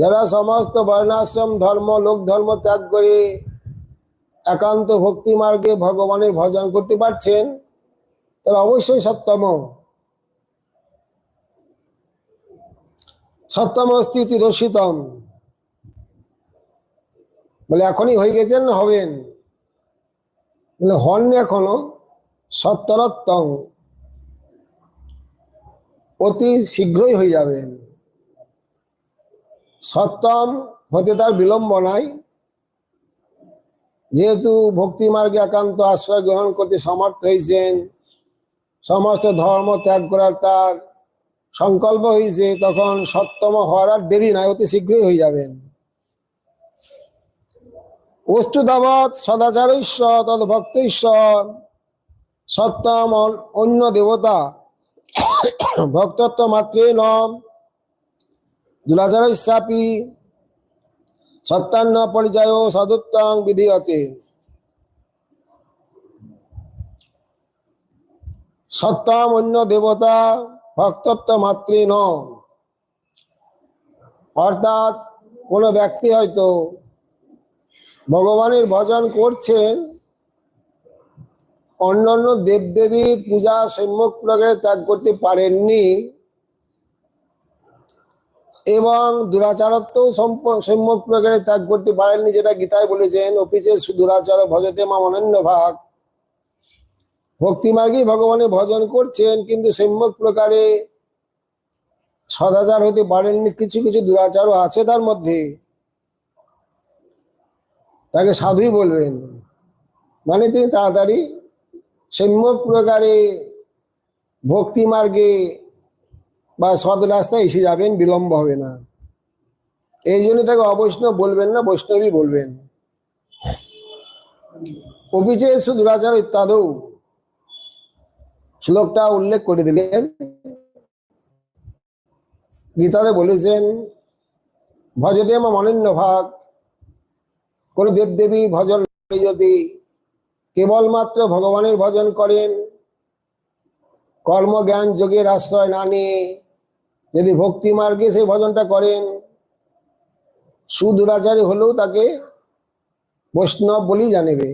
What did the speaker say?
যারা সমস্ত বর্ণাশ্রম, ধর্ম, লোক ধর্ম ত্যাগ করে একান্ত ভক্তি মার্গে ভগবানের ভজন করতে পারছেন তারা অবশ্যই সত্যম সত্যম স্থিতি দর্শিতম বলে, এখনই হয়ে গেছেন না হবেন? বলে হন এখনও? সত্তরত্তম অতি শীঘ্রই হয়ে যাবেন। সত্যম হতে তার বিলম্ব নাই। যেহেতু ভক্তি মার্গে একান্ত আশ্রয় গ্রহণ করতে সমর্থ হয়েছেন সমস্ত ধর্ম ত্যাগ করার তার সংকল্প হয়েছে তখন সপ্তম হওয়ার আর দেরি নাই, অতি শীঘ্রই হয়ে যাবেন। বস্তু দাবৎ সদাচার ঈশ্বর তদ ভক্ত ঈশ্বর সত্যম অন্য দেবতা, ভক্তত্ব মাত্রে নম। দুলাচার ইচ্ছাপি সত্যান্ন পরিচয় সদুত্তং বিধিয়তে। সত্যম অন্য দেবতা ভক্তত্ব মাত্রে ন। অর্থাৎ কোনো ব্যক্তি হয়তো ভগবানের ভজন করছেন, অন্যান্য দেবদেবীর পূজা প্রকারে ত্যাগ করতে পারেননি এবং দুরাচারত্ব সম্যক প্রকারে ত্যাগ করতে পারেননি, যেটা গীতায় বলেছেন অফিসে দুরাচার ভজতে মা অনন্য ভাগ। ভক্তি মার্গেই ভগবানের ভজন করছেন, কিন্তু সম্যক প্রকারে সদাচার হতে পারেননি, কিছু কিছু দুরাচারও আছে তার মধ্যে। তাকে সাধুই বলবেন। মানে তিনি তাড়াতাড়ি সম্যক প্রকারে ভক্তি মার্গে বা সদ রাস্তায় এসে যাবেন, বিলম্ব হবে না। এই জন্য তাকে অবৈষ্ণব বলবেন না বৈষ্ণবী বলবেন। অভিচে দুরাচার ইত্যাদৌ শ্লোকটা উল্লেখ করে দিলেন। গীতাতে বলেছেন ভজদেম অনন্য ভাগ কোন দেবদেবী ভজন যদি কেবলমাত্র ভগবানের ভজন করেন। কর্মজ্ঞান যোগের আশ্রয় না নিয়ে যদি ভক্তি মার্গে সেই ভজনটা করেন সুদুরাচারী হলেও তাকে বৈষ্ণব বলেই জানেবে।